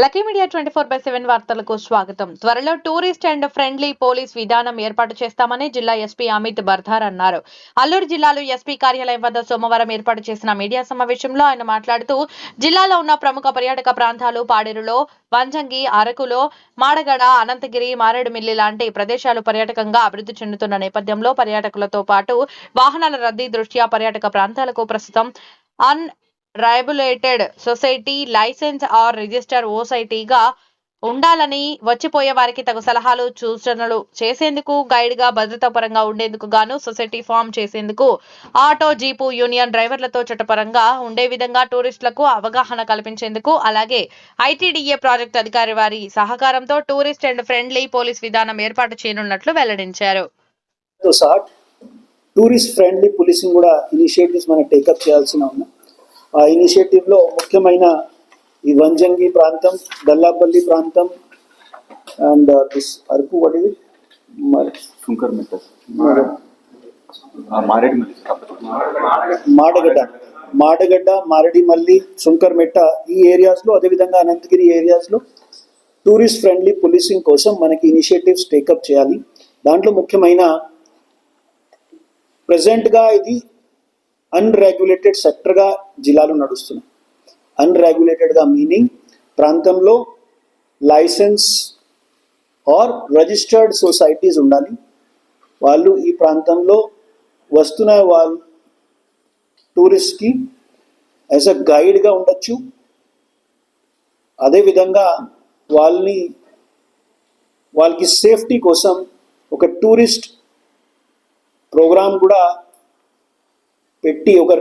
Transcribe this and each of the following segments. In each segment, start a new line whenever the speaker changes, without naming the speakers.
Lucky media twenty four by seven వార్తలకు స్వాగతం. త్వరలో టూరిస్ట్ అండ్ ఫ్రెండ్లీ పోలీస్ విధానం ఏర్పాటు చేస్తామని జిల్లా ఎస్పీ అమిత్ బర్ధార్ అన్నారు. అల్లూరు జిల్లాలో ఎస్పీ కార్యాలయం వద్ద సోమవారం ఏర్పాటు చేసిన మీడియా సమావేశంలో ఆయన మాట్లాడుతూ జిల్లాలో ఉన్న ప్రముఖ పర్యాటక ప్రాంతాలు పాడేరులో వంజంగి అరకులో మాడగడ అనంతగిరి మారేడుమిల్లి లాంటి ప్రదేశాలు పర్యాటకంగా అభివృద్ధి చెందుతున్న నేపథ్యంలో పర్యాటకులతో పాటు వాహనాల రద్దీ దృష్ట్యా పర్యాటక ప్రాంతాలకు ప్రస్తుతం unregulated society licence or register ఓసైటీగా ఉండాలని వచ్చిపోయే వారికి తగు సలహాలు సూచనలు చేసేందుకు గైడ్గా భద్రతా పరంగా ఉండేందుకు గాను సొసైటీ ఫామ్ చేసేందుకు ఆటో జీపు యూనియన్ డ్రైవర్లతో చట్టపరంగా ఉండే విధంగా టూరిస్టులకు అవగాహన కల్పించేందుకు అలాగే ఐటీడీఏ ప్రాజెక్ట్ అధికారి వారి సహకారంతో టూరిస్ట్ అండ్ ఫ్రెండ్లీ పోలీస్ విధానం ఏర్పాటు చేయనున్నట్లు వెల్లడించారు.
టూరిస్ట్ ఫ్రెండ్లీ పోలీసింగ్ కూడా ఇనిషియేటివ్స్ మనం టేకప్ చేయాల్సిన ఉన్నాయి ఇనిషియేటివ్లో ముఖ్యమైన ఈ వంజంగి ప్రాంతం దల్లాపల్లి ప్రాంతం అండ్ దిస్ అరకు వాట్ ఇది
శంకర్ మెట్టస్
మాడగడ్డ. మాడగడ్డ మారడిమల్లి సుంకర్మెట్ట ఈ ఏరియాస్లో అదేవిధంగా అనంతగిరి ఏరియాస్లో టూరిస్ట్ ఫ్రెండ్లీ పోలీసింగ్ కోసం మనకి ఇనిషియేటివ్స్ టేకప్ చేయాలి. దాంట్లో ముఖ్యమైన ప్రజెంట్గా ఇది అన్రెగ్యులేటెడ్ సెక్టర్గా జిల్లాలు నడుస్తున్నాయి. అన్రెగ్యులేటెడ్గా మీనింగ్ ప్రాంతంలో లైసెన్స్ ఆర్ రిజిస్టర్డ్ సొసైటీస్ ఉండాలి. వాళ్ళు ఈ ప్రాంతంలో వస్తున్న వాళ్ళు టూరిస్ట్కి యాజ్ అ గైడ్గా ఉండొచ్చు. అదేవిధంగా వాళ్ళని వాళ్ళకి సేఫ్టీ కోసం ఒక టూరిస్ట్ ప్రోగ్రామ్ కూడా పెట్టి ఒక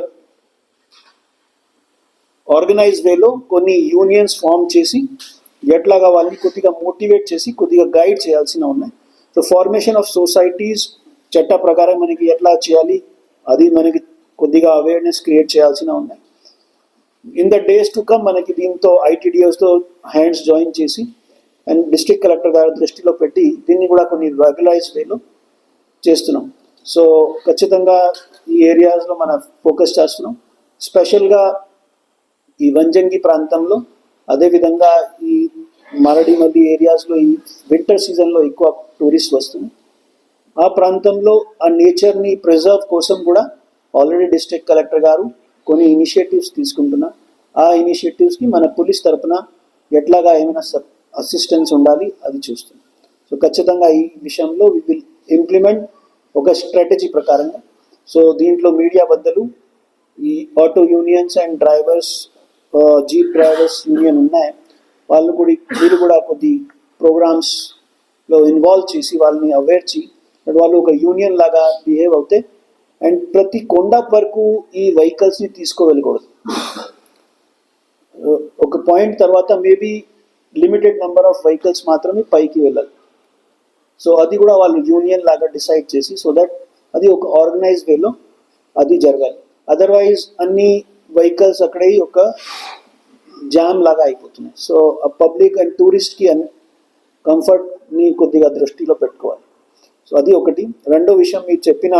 ఆర్గనైజ్ వేలో కొన్ని యూనియన్స్ ఫామ్ చేసి ఎట్లాగా వాళ్ళని కొద్దిగా మోటివేట్ చేసి కొద్దిగా గైడ్ చేయాల్సిన ఉన్నాయి. సో ఫార్మేషన్ ఆఫ్ సొసైటీస్ చట్ట ప్రకారం మనకి ఎట్లా చేయాలి అది మనకి కొద్దిగా అవేర్నెస్ క్రియేట్ చేయాల్సిన ఉన్నాయి. In the days to come మనకి దీంతో ఐటీడీఎస్తో హ్యాండ్స్ జాయిన్ చేసి అండ్ డిస్ట్రిక్ట్ కలెక్టర్ గారి దృష్టిలో పెట్టి దీన్ని కూడా కొన్ని రెగ్యులైజ్ వేలో చేస్తున్నాం. సో ఖచ్చితంగా ఈ ఏరియాస్లో మనం ఫోకస్ చేస్తున్నాం. స్పెషల్గా ఈ వంజంగి ప్రాంతంలో అదేవిధంగా ఈ మరడిమల్లి ఏరియాస్లో ఈ వింటర్ సీజన్లో ఎక్కువ టూరిస్ట్ వస్తుంది ఆ ప్రాంతంలో ఆ నేచర్ని ప్రిజర్వ్ కోసం కూడా ఆల్రెడీ డిస్ట్రిక్ట్ కలెక్టర్ గారు కొన్ని ఇనిషియేటివ్స్ తీసుకుంటున్నారు. ఆ ఇనిషియేటివ్స్కి మన పోలీస్ తరఫున ఎట్లాగా ఏమైనా అసిస్టెన్స్ ఉండాలి అది చూస్తున్నాం. సో ఖచ్చితంగా ఈ విషయంలో వి విల్ ఇంప్లిమెంట్ ఒక స్ట్రాటజీ ప్రకారంగా. సో దీంట్లో మీడియా బద్దలు ఈ auto unions and drivers jeep drivers union ఉన్నాయి. వాళ్ళు కూడా వీరు కూడా కొద్ది ప్రోగ్రామ్స్లో ఇన్వాల్వ్ చేసి వాళ్ళని అవేర్ చేసి వాళ్ళు ఒక యూనియన్ లాగా బిహేవ్ అవుతే అండ్ ప్రతి కొండ వరకు ఈ వెహికల్స్ని తీసుకువెళ్ళకూడదు. ఒక పాయింట్ తర్వాత maybe limited number of vehicles మాత్రమే పైకి వెళ్ళాలి. సో అది కూడా వాళ్ళు యూనియన్ లాగా డిసైడ్ చేసి సో దట్ అది ఒక ఆర్గనైజ్ వేలో అది జరగాలి. అదర్వైజ్ అన్ని వెహికల్స్ అక్కడే ఒక జామ్ లాగా అయిపోతున్నాయి. సో పబ్లిక్ అండ్ టూరిస్ట్కి అన్ కంఫర్ట్ని కొద్దిగా దృష్టిలో పెట్టుకోవాలి. సో అది ఒకటి. రెండో విషయం మీరు చెప్పిన